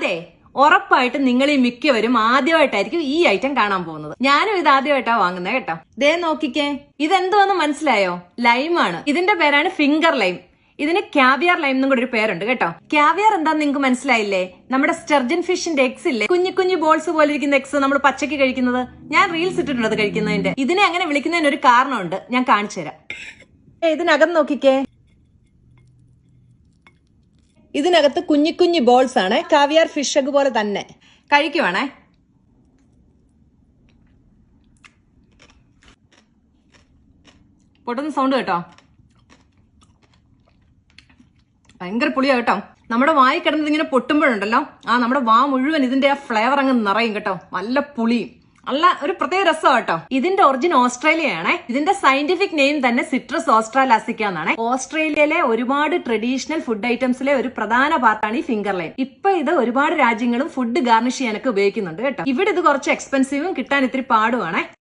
അതെ ഉറപ്പായിട്ടും നിങ്ങൾ ഈ മിക്കവരും ആദ്യമായിട്ടായിരിക്കും ഈ ഐറ്റം കാണാൻ പോകുന്നത്. ഞാനും ഇത് ആദ്യമായിട്ടാ വാങ്ങുന്നത് കേട്ടോ. ദേ നോക്കിക്കേ ഇതെന്തോന്ന് മനസ്സിലായോ? ലൈമാണ് ഇതിന്റെ പേരാണ് ഫിംഗർ ലൈം ഇതിന് ക്യാവിയർ ലൈം എന്നും കൂടെ ഒരു പേരുണ്ട് കേട്ടോ. ക്യാവിയർ എന്താന്ന് നിങ്ങൾക്ക് മനസ്സിലായില്ലേ? നമ്മുടെ സ്റ്റർജൻ ഫിഷിന്റെ എക്സ് ഇല്ലേ? കുഞ്ഞു കുഞ്ഞു ബോൾസ് പോലെ ഇരിക്കുന്ന എക്സ് നമ്മൾ പച്ചക്ക് കഴിക്കുന്നത്. ഞാൻ റീൽസ് ഇട്ടിട്ടുണ്ട് കഴിക്കുന്നതിന്റെ. ഇതിനെ അങ്ങനെ വിളിക്കുന്നതിന് ഒരു കാരണമുണ്ട്. ഞാൻ കാണിച്ചു തരാം ഇതിനകം നോക്കിക്കേ. ഇതിനകത്ത് കുഞ്ഞു കുഞ്ഞു ബോൾസ് ആണ്. കാവിയാർ ഫിഷ് എഗ് പോലെ തന്നെ. കഴിക്കുവാണേ? പൊട്ടുന്ന സൗണ്ട് കേട്ടോ. ഭയങ്കര പുളിയാ കേട്ടോ. നമ്മുടെ വായി കിടന്നത് ഇങ്ങനെ പൊട്ടുമ്പോഴുണ്ടല്ലോ ആ നമ്മുടെ വാ മുഴുവൻ ഇതിന്റെ ആ ഫ്ലേവർ അങ്ങ് നിറയും കേട്ടോ. നല്ല പുളിയും. നല്ല ഒരു പ്രത്യേക രസം കേട്ടോ. ഇതിന്റെ ഒറിജിൻ ഓസ്ട്രേലിയ ആണ് ഇതിന്റെ സയന്റിഫിക് നെയിം തന്നെ സിട്രസ് ഓസ്ട്രാലാസിക്ക എന്നാണ്. ഓസ്ട്രേലിയയിലെ ഒരുപാട് ട്രഡീഷണൽ ഫുഡ് ഐറ്റംസിലെ ഒരു പ്രധാന പാർട്ടാണ് ഈ ഫിംഗർ ലൈം ഇപ്പൊ ഇത് ഒരുപാട് രാജ്യങ്ങളും ഫുഡ് ഗാർണിഷ് ചെയ്യാനൊക്കെ ഉപയോഗിക്കുന്നുണ്ട് കേട്ടോ. ഇവിടെ ഇത് കുറച്ച് എക്സ്പെൻസീവും കിട്ടാൻ ഇത്തിരി പാടുവാണേ.